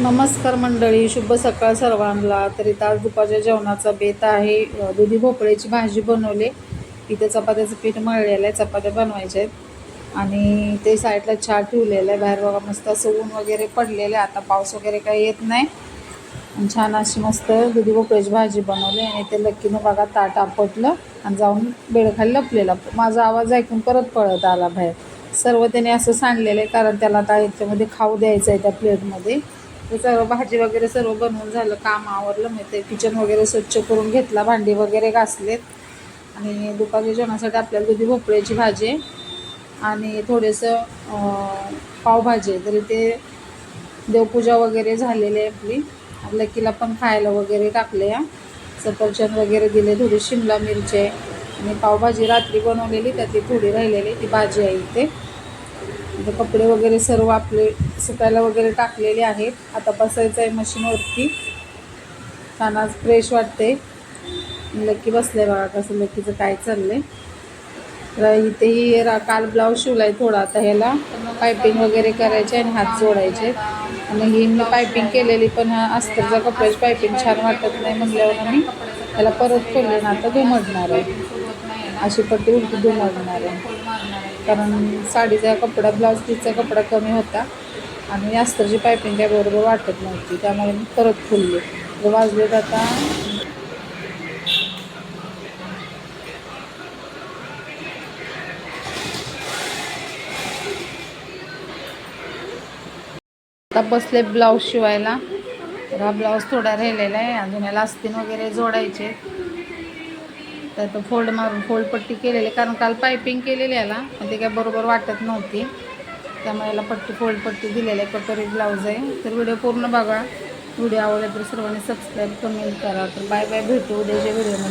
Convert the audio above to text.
नमस्कार मंडळी शुभ सकाळ सर्वांना. तर इथं आज दुपारच्या जेवणाचा बेत आहे. दुधी भोपळ्याची भाजी बनवली. इथे चपात्याचं पीठ मळलेलं आहे. चपात्या बनवायच्या आहेत. आणि ते साईडला चहा ठेवलेलं आहे. बाहेर बघा मस्त असं ऊन वगैरे पडलेलं आहे. आता पाऊस वगैरे काही येत नाही. आणि छान अशी मस्त दुधी भोपळ्याची भाजी बनवली. आणि ते लक्कीनं बघा ताट आपटलं आणि जाऊन बेडखाली लपलेला. माझा आवाज ऐकून परत पळत आला बाहेर. सर्व त्याने असं सांडलेलं आहे. कारण त्याला आता याच्यामध्ये खाऊ द्यायचं आहे त्या प्लेटमध्ये. सर्व भाजी वगैरे सर्व बनवून झालं काम आवरलं मी ते किचन वगैरे स्वच्छ करून घेतला भांडी वगैरे घासलेत. आणि दुपारच्या जेवणासाठी आपल्याला दुधी भोपळ्याची भाजी आहे आणि थोडंसं पावभाजी आहे. तरी ते देवपूजा वगैरे झालेली आहे आपली. लकीला पण खायला वगैरे टाकले या सफरचंद वगैरे दिले थोडी शिमला मिरची आहे. आणि पावभाजी रात्री बनवलेली त्यातली थोडी राहिलेली ती भाजी आहे इथे. इथे कपडे वगैरे सर्व आपले सुकायला वगैरे टाकलेले आहेत. आता बसायचं आहे मशीनवरती छान आज फ्रेश वाटते. लक्की बसले बघा कसं लक्कीचं काय चाललंय. तर इथेही रा काल ब्लाऊज शिवलाय थोडा आता ह्याला. पायपिंग वगैरे करायचे आणि हात जोडायचे. आणि ही मी पायपिंग केलेली पण हा अस्तरचा कपड्याची पायपिंग छान वाटत नाही म्हटल्यावर मी त्याला परत खोलले ना आता घुमटणार आहे. अशी पट्टी उलटी मारणार आहे. कारण साडीचा कपडा ब्लाऊज पीसचा कपडा कमी होता आणि अस्तरची पायपिंग काय बरोबर वाटत नव्हती. त्यामुळे मी परत फुलले. तर वाजलेत आता आता बसले ब्लाऊज शिवायला. तर हा ब्लाऊज थोडा राहिलेला आहे अजून याला अस्तीन वगैरे जोडायचे. तर तो फोल्ड मारून फोल्डपट्टी केलेली कारण काल पायपिंग केलेली याला पण ते काय बरोबर वाटत नव्हती. त्यामुळे याला पट्टी फोल्डपट्टी दिलेली आहे कटोरी ब्लाऊज आहे. तर व्हिडिओ पूर्ण बघा. व्हिडिओ आवडला तर सर्वांनी सबस्क्राईब कमेंट करा. तर बाय बाय भेटू उद्याच्या व्हिडिओमध्ये.